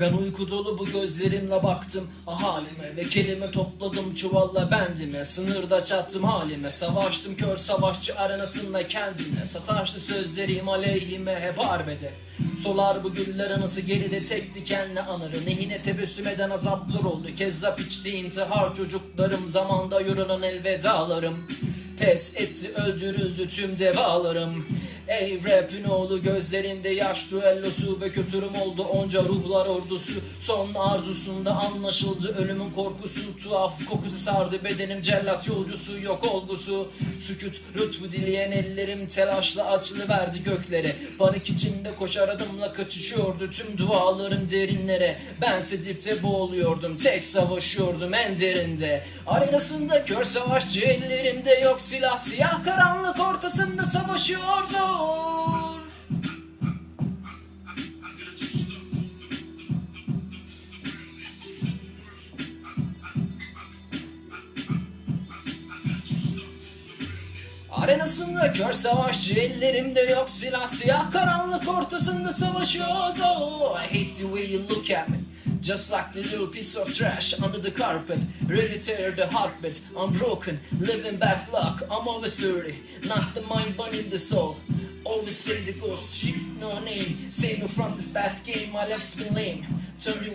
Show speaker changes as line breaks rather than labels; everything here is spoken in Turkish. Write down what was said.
Ben uyku dolu bu gözlerimle baktım. Ahalime Ve kelime topladım çuvalla. Bendime Sınırda çattım halime Savaştım. Kör savaşçı arenasında kendime Sataştı sözlerim aleyhime hep harbede Solar bu güller anısı geride tek dikenle anırı Nehine tebessüm eden azaplar oldu. Kezzap içti intihar çocuklarım. Zamanda yorulan elvedalarım. Pes etti öldürüldü tüm devalarım Ey rapin oğlu gözlerinde yaş düellosu Ve kötürüm oldu onca ruhlar ordusu. Son arzusunda anlaşıldı ölümün korkusu. Tuhaf kokusu sardı bedenim cellat yolcusu yok olgusu. Sükut lütfu dileyen ellerim telaşla açılı verdi göklere. Panik içinde koşar adımla kaçışıyordu tüm dualarım derinlere. Bense dipte boğuluyordum tek savaşıyordum en derinde. Arenasında kör savaşçı ellerimde yok silah Siyah karanlık ortasında savaşıyordu Arenasında kör savaşçı ellerimde yok silah. Siyah karanlık ortasında savaşıyoruz oh, I hate the way you look at me Just like the little piece of trash under the carpet Ready to tear the heartbeat I'm broken, living back luck I'm always dirty, not the mind but in the soul. Always ready to go no name Save me from this bad game, my life's been lame. Turn you